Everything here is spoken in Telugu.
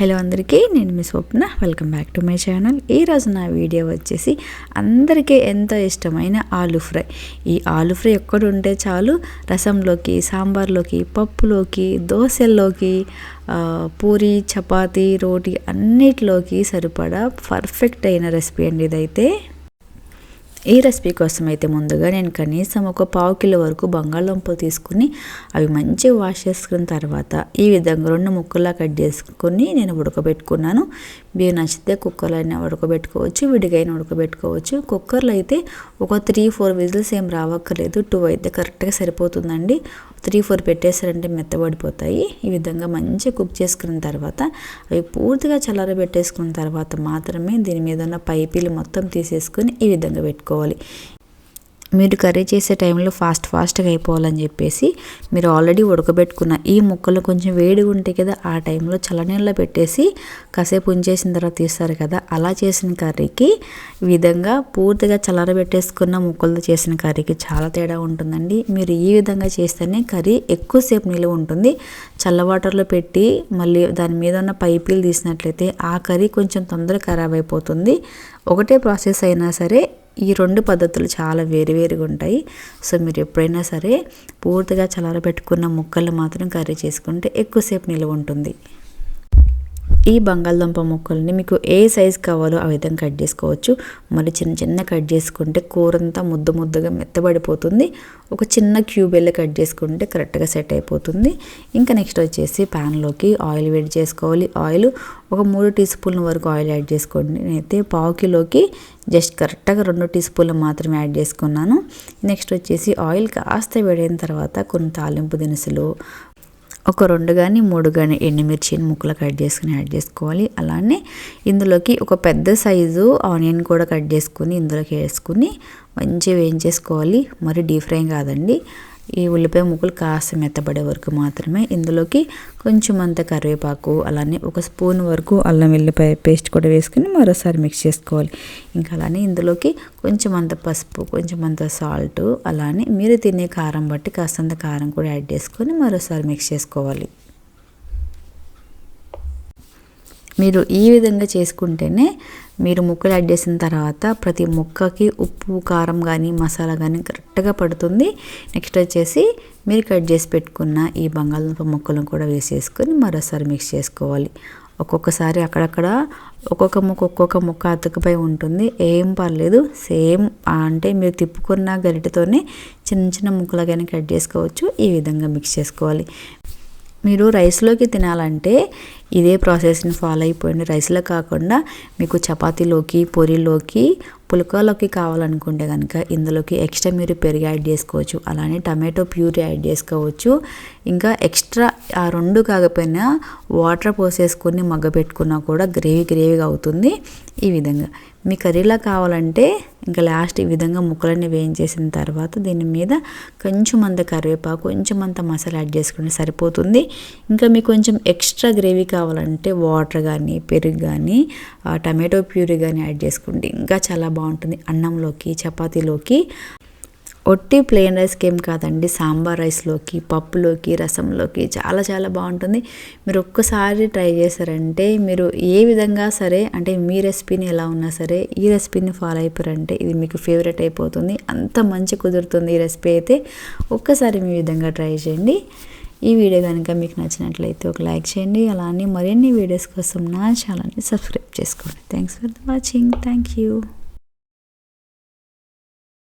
హలో అందరికీ నేను మీ Swapna. Welcome back to my channel ఈరోజు నా వీడియో వచ్చేసి అందరికీ ఎంతో ఇష్టమైన ఆలు ఫ్రై. ఈ ఆలు ఫ్రై ఒక్కటి ఉంటే చాలు రసంలోకి సాంబార్లోకి పప్పులోకి దోశల్లోకి పూరి చపాతీ రోటీ అన్నిటిలోకి సరిపడా పర్ఫెక్ట్ అయిన రెసిపీ అండి ఇదైతే. ఈ రెసిపీ కోసం అయితే ముందుగా నేను కనీసం ఒక పావు కిలో వరకు బంగాళదుంపలు తీసుకుని అవి మంచిగా వాష్ చేసుకున్న తర్వాత ఈ విధంగా రెండు ముక్కలా కట్ చేసుకుని నేను ఉడకబెట్టుకున్నాను. మీరు నచ్చితే కుక్కర్లో అయినా ఉడకబెట్టుకోవచ్చు విడిగైనా ఉడకబెట్టుకోవచ్చు. కుక్కర్లో అయితే ఒక త్రీ ఫోర్ విజిల్స్ ఏం రావక్కర్లేదు. టూ అయితే కరెక్ట్గా సరిపోతుందండి. త్రీ ఫోర్ పెట్టేసారంటే మెత్తబడిపోతాయి. ఈ విధంగా మంచిగా కుక్ చేసుకున్న తర్వాత అవి పూర్తిగా చల్లారబెట్టేసుకున్న తర్వాత మాత్రమే దీని మీద ఉన్న పైపీలు మొత్తం తీసేసుకొని ఈ విధంగా పెట్టుకోవాలి. మీరు కర్రీ చేసే టైంలో ఫాస్ట్ ఫాస్ట్గా అయిపోవాలని చెప్పేసి మీరు ఆల్రెడీ ఉడకబెట్టుకున్న ఈ ముక్కలు కొంచెం వేడిగా ఉంటాయి కదా ఆ టైంలో చల్లనీళ్ళలో పెట్టేసి కాసేపు ఉంచేసిన తర్వాత తీస్తారు కదా. అలా చేసిన కర్రీకి ఈ విధంగా పూర్తిగా చల్లరబెట్టేసుకున్న ముక్కలతో చేసిన కర్రీకి చాలా తేడా ఉంటుందండి. మీరు ఈ విధంగా చేస్తేనే కర్రీ ఎక్కువసేపు నిలువ ఉంటుంది. చల్ల వాటర్లో పెట్టి మళ్ళీ దాని మీద ఉన్న పైపీలు తీసినట్లయితే ఆ కర్రీ కొంచెం తొందరగా ఖరాబ్ అయిపోతుంది. ఒకటే ప్రాసెస్ అయినా సరే ఈ రెండు పద్ధతులు చాలా వేరువేరుగా ఉంటాయి. సో మీరు ఎప్పుడైనా సరే పూర్తిగా చల్లారబెట్టుకున్న ముక్కలు మాత్రం కర్రీ చేసుకుంటే ఎక్కువసేపు నిల్వ ఉంటుంది. ఈ బంగాళదుంప ముక్కల్ని మీకు ఏ సైజ్ కావాలో ఆ విధంగా కట్ చేసుకోవచ్చు. మరి చిన్న చిన్న కట్ చేసుకుంటే కూర అంతా ముద్ద ముద్దగా మెత్తబడిపోతుంది. ఒక చిన్న క్యూబ్ వెళ్ళి కట్ చేసుకుంటే కరెక్ట్గా సెట్ అయిపోతుంది. ఇంకా నెక్స్ట్ వచ్చేసి ప్యాన్లోకి ఆయిల్ వేడి చేసుకోవాలి. ఆయిల్ ఒక మూడు టీ స్పూన్ల వరకు ఆయిల్ యాడ్ చేసుకోండి. నేనైతే పావు కిలోకి జస్ట్ కరెక్ట్గా రెండు టీ స్పూన్లు మాత్రమే యాడ్ చేసుకున్నాను. నెక్స్ట్ వచ్చేసి ఆయిల్ కాస్త వేడైన తర్వాత కొన్ని తాలింపు దినుసులు ఒక రెండు కానీ మూడు కానీ ఎండుమిర్చిని ముక్కలు కట్ చేసుకుని యాడ్ చేసుకోవాలి. అలానే ఇందులోకి ఒక పెద్ద సైజు ఆనియన్ కూడా కట్ చేసుకుని ఇందులోకి వేసుకుని మంచిగా వేయించేసుకోవాలి. మరి డీప్ ఫ్రై కాదండి. ఈ ఉల్లిపాయ ముక్కలు కాస్త మెత్తబడే వరకు మాత్రమే ఇందులోకి కొంచెం అంత కరివేపాకు అలానే ఒక స్పూన్ వరకు అల్లం వెల్లిపాయ పేస్ట్ కూడా వేసుకుని మరోసారి మిక్స్ చేసుకోవాలి. ఇంకా అలానే ఇందులోకి కొంచెం అంత పసుపు కొంచెం అంత సాల్ట్ అలానే మీరు తినే కారం బట్టి కాస్తంత కారం కూడా యాడ్ చేసుకొని మరోసారి మిక్స్ చేసుకోవాలి. మీరు ఈ విధంగా చేసుకుంటేనే మీరు ముక్కలు యాడ్ చేసిన తర్వాత ప్రతి ముక్కకి ఉప్పు కారం కానీ మసాలా కానీ కరెక్ట్గా పడుతుంది. నెక్స్ట్ వచ్చేసి మీరు కట్ చేసి పెట్టుకున్న ఈ బంగాళదుంప ముక్కలను కూడా వేసేసుకొని మరోసారి మిక్స్ చేసుకోవాలి. ఒక్కొక్కసారి అక్కడక్కడ ఒక్కొక్క ముక్క ఒక్కొక్క ముక్క అతుకుపై ఉంటుంది. ఏం పర్లేదు. సేమ్ అంటే మీరు తిప్పుకున్న గరిటెతోనే చిన్న చిన్న ముక్కలుగానే కట్ చేసుకోవచ్చు. ఈ విధంగా మిక్స్ చేసుకోవాలి. మీరు రైస్లోకి తినాలంటే ఇదే ప్రాసెస్ని ఫాలో అయిపోయింది రైస్లో కాకుండా మీకు చపాతీలోకి పొరిలోకి పులకలోకి కావాలనుకుంటే కనుక ఇందులోకి ఎక్స్ట్రా మీరు పెరుగు యాడ్ చేసుకోవచ్చు. అలానే టమాటో ప్యూరీ యాడ్ చేసుకోవచ్చు. ఇంకా ఎక్స్ట్రా ఆ రెండు కాకపోయినా వాటర్ పోసేసుకొని మగ్గపెట్టుకున్నా కూడా గ్రేవీ గ్రేవీగా అవుతుంది. ఈ విధంగా మీ కర్రీలా కావాలంటే ఇంకా లాస్ట్ ఈ విధంగా ముక్కలన్నీ వేయించేసిన తర్వాత దీని మీద కొంచెం అంత కరివేపాకు కొంచెం అంత మసాలా యాడ్ చేసుకుంటే సరిపోతుంది. ఇంకా మీకు కొంచెం ఎక్స్ట్రా గ్రేవీ కావాలంటే వాటర్ కానీ పెరుగు కానీ టమాటో ప్యూరీ కానీ యాడ్ చేసుకుంటే ఇంకా చాలా బాగుంటుంది అన్నంలోకి చపాతీలోకి. ఒట్టి ప్లెయిన్ రైస్కి ఏం కాదండి సాంబార్ రైస్లోకి పప్పులోకి రసంలోకి చాలా చాలా బాగుంటుంది. మీరు ఒక్కసారి ట్రై చేశారంటే మీరు ఏ విధంగా సరే అంటే మీ రెసిపీని ఎలా ఉన్నా సరే ఈ రెసిపీని ఫాలో అయిపోయారంటే ఇది మీకు ఫేవరెట్ అయిపోతుంది. అంత మంచి కుదురుతుంది ఈ రెసిపీ అయితే. ఒక్కసారి మీ విధంగా ట్రై చేయండి. ఈ వీడియో కనుక మీకు నచ్చినట్లయితే ఒక లైక్ చేయండి. అలానే మరిన్ని వీడియోస్ కోసం నా ఛానల్ని సబ్స్క్రైబ్ చేసుకోండి. Thanks for watching thank you